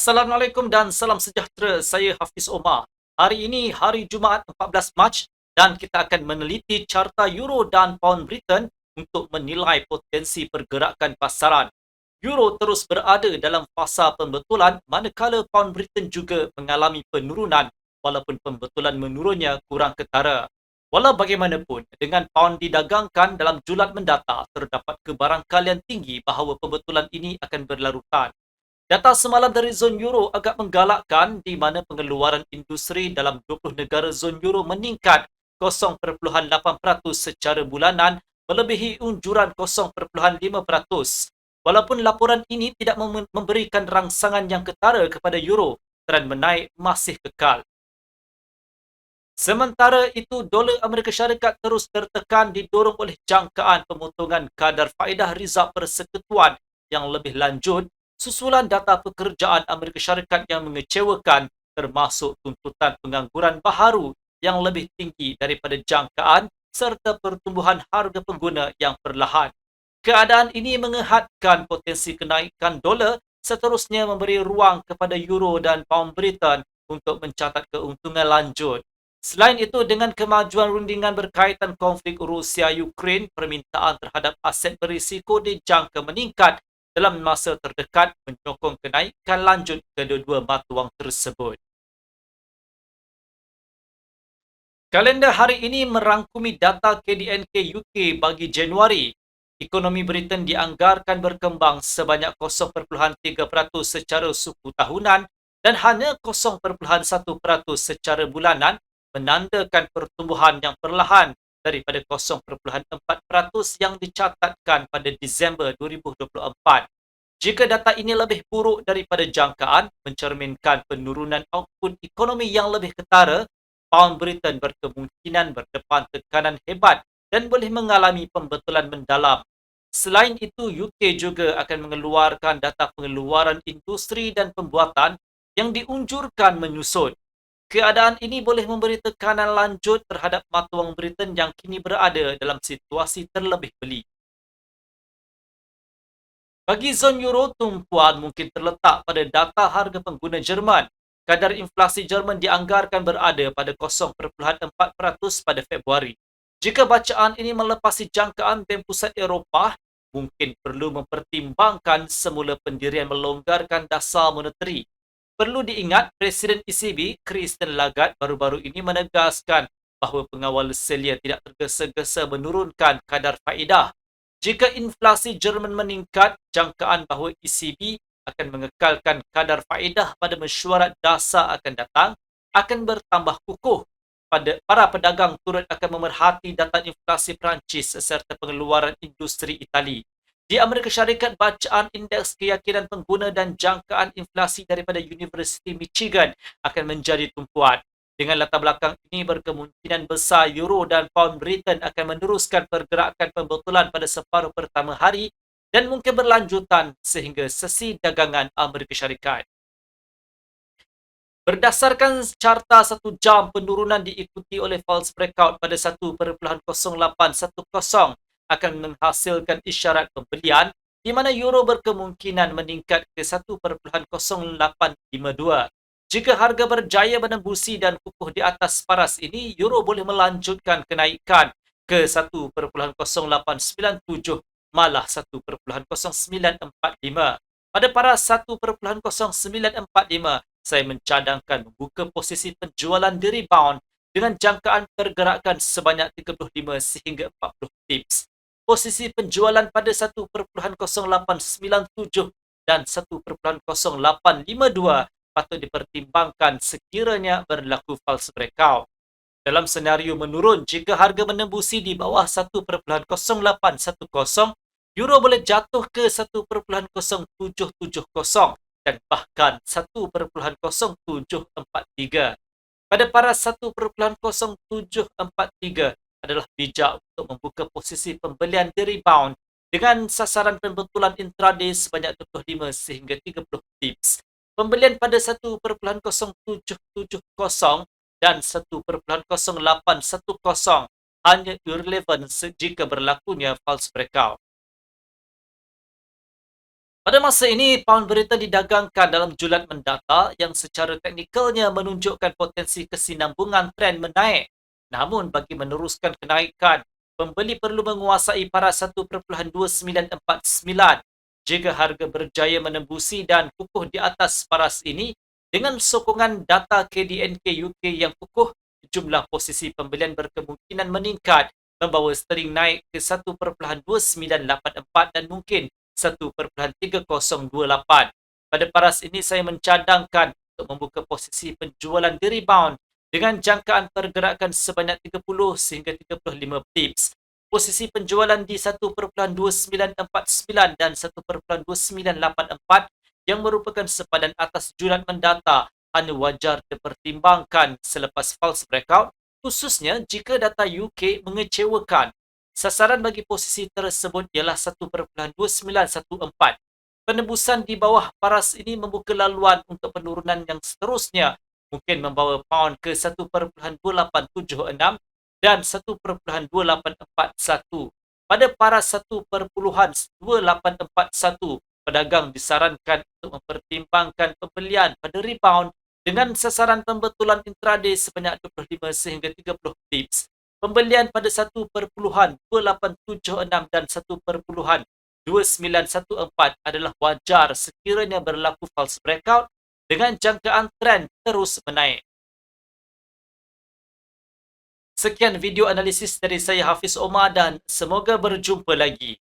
Assalamualaikum dan salam sejahtera. Saya Hafiz Omar. Hari ini hari Jumaat 14 Mac dan kita akan meneliti carta euro dan pound Britain untuk menilai potensi pergerakan pasaran. Euro terus berada dalam fasa pembetulan manakala pound Britain juga mengalami penurunan walaupun pembetulan menurunnya kurang ketara. Walau bagaimanapun, dengan pound didagangkan dalam julat mendata, terdapat kebarangkalian tinggi bahawa pembetulan ini akan berlarutan. Data semalam dari zon euro agak menggalakkan di mana pengeluaran industri dalam 20 negara zon euro meningkat 0.8% secara bulanan melebihi unjuran 0.5%. Walaupun laporan ini tidak memberikan rangsangan yang ketara kepada euro, trend menaik masih kekal. Sementara itu, dolar Amerika Syarikat terus tertekan didorong oleh jangkaan pemotongan kadar faedah rizab persekutuan yang lebih lanjut susulan data pekerjaan Amerika Syarikat yang mengecewakan termasuk tuntutan pengangguran baharu yang lebih tinggi daripada jangkaan serta pertumbuhan harga pengguna yang perlahan. Keadaan ini mengehadkan potensi kenaikan dolar seterusnya memberi ruang kepada euro dan pound Britain untuk mencatat keuntungan lanjut. Selain itu, dengan kemajuan rundingan berkaitan konflik Rusia-Ukraine, permintaan terhadap aset berisiko dijangka meningkat dalam masa terdekat menyokong kenaikan lanjut kedua-dua mata wang tersebut. Kalender hari ini merangkumi data KDNK UK bagi Januari. Ekonomi Britain dianggarkan berkembang sebanyak 0.3% secara suku tahunan dan hanya 0.1% secara bulanan menandakan pertumbuhan yang perlahan daripada 0.4% yang dicatatkan pada Disember 2024. Jika data ini lebih buruk daripada jangkaan, mencerminkan penurunan output ekonomi yang lebih ketara, pound Britain berkemungkinan berdepan tekanan hebat dan boleh mengalami pembetulan mendalam. Selain itu, UK juga akan mengeluarkan data pengeluaran industri dan pembuatan yang diunjurkan menyusut. Keadaan ini boleh memberi tekanan lanjut terhadap mata wang Britain yang kini berada dalam situasi terlebih beli. Bagi zon euro, tumpuan mungkin terletak pada data harga pengguna Jerman. Kadar inflasi Jerman dianggarkan berada pada 0.4% pada Februari. Jika bacaan ini melepasi jangkaan Bank Pusat Eropah, mungkin perlu mempertimbangkan semula pendirian melonggarkan dasar moneteri Perlu diingat, Presiden ECB, Christine Lagarde, baru-baru ini menegaskan bahawa pengawal selia tidak tergesa-gesa menurunkan kadar faedah. Jika inflasi Jerman meningkat, jangkaan bahawa ECB akan mengekalkan kadar faedah pada mesyuarat dasar akan datang akan bertambah kukuh. Pada para pedagang turut akan memerhati data inflasi Perancis serta pengeluaran industri Itali. Di Amerika Syarikat, bacaan indeks keyakinan pengguna dan jangkaan inflasi daripada University Michigan akan menjadi tumpuan. Dengan latar belakang ini, berkemungkinan besar Euro dan Pound Britain akan meneruskan pergerakan pembetulan pada separuh pertama hari dan mungkin berlanjutan sehingga sesi dagangan Amerika Syarikat. Berdasarkan carta satu jam, penurunan diikuti oleh false breakout pada 1.0810 akan menghasilkan isyarat pembelian di mana euro berkemungkinan meningkat ke 1.0852. Jika harga berjaya menembusi dan kukuh di atas paras ini, euro boleh melanjutkan kenaikan ke 1.0897 malah 1.0945. Pada paras 1.0945, saya mencadangkan membuka posisi penjualan di rebound dengan jangkaan pergerakan sebanyak 35 sehingga 40 tips posisi penjualan pada 1.0897 dan 1.0852 patut dipertimbangkan sekiranya berlaku false breakout. Dalam senario menurun, jika harga menembusi di bawah 1.0810, euro boleh jatuh ke 1.0770 dan bahkan 1.0743. Pada paras 1.0743, adalah bijak untuk membuka posisi pembelian di rebound dengan sasaran pembetulan intraday sebanyak 25 sehingga 30 tips. Pembelian pada 1.0770 dan 1.0810 hanya irrelevant jika berlakunya false breakout. Pada masa ini, paun berita didagangkan dalam julat mendata yang secara teknikalnya menunjukkan potensi kesinambungan tren menaik. Namun, bagi meneruskan kenaikan, pembeli perlu menguasai paras 1.2949. Jika harga berjaya menembusi dan kukuh di atas paras ini, dengan sokongan data KDNK UK yang kukuh, jumlah posisi pembelian berkemungkinan meningkat membawa sterling naik ke 1.2984 dan mungkin 1.3028. Pada paras ini saya mencadangkan untuk membuka posisi penjualan di rebound dengan jangkaan pergerakan sebanyak 30 sehingga 35 pips. Posisi penjualan di 1.2949 dan 1.2984 yang merupakan sepadan atas julat mendata hanya wajar dipertimbangkan selepas false breakout khususnya jika data UK mengecewakan. Sasaran bagi posisi tersebut ialah 1.2914. Penembusan di bawah paras ini membuka laluan untuk penurunan yang seterusnya mungkin membawa pound ke 1.2876 dan 1.2841. Pada paras 1.2841, pedagang disarankan untuk mempertimbangkan pembelian pada rebound dengan sasaran pembetulan intraday sebanyak 25 sehingga 30 pips. Pembelian pada 1.2876 dan 1.2914 adalah wajar sekiranya berlaku false breakout dengan jangkaan trend terus menaik. Sekian video analisis dari saya Hafiz Omar dan semoga berjumpa lagi.